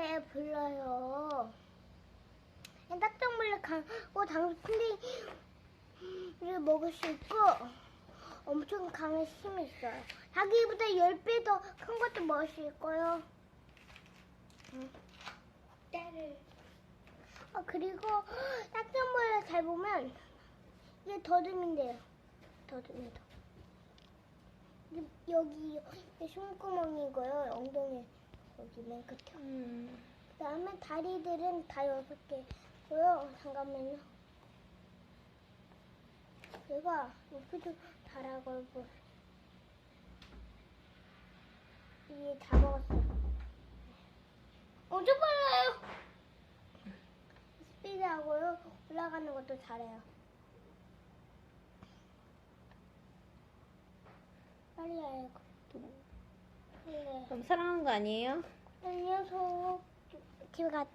노래 불러요. 딱정벌레 가고 당근이를 먹을 수 있고 엄청 강한 힘이 있어요. 자기보다 10배 더 큰 것도 먹을 수 있고요. 응. 때를. 아, 그리고 딱정벌레 잘 보면 이게 더듬인데요. 더듬이도. 여기 여기 숨구멍이고요. 맨 끝에. 음. 그 다음에 다리들은 다 여섯 개고요. 잠깐만요. 얘가 높이도 다라고 보. 이게 다 먹었어요. 엄청 빨라요. 스피드하고요. 올라가는 것도 잘해요. 빨리 해요. 빨리 해요. 그럼 사랑한 거 아니에요? 이 녀석 집에 가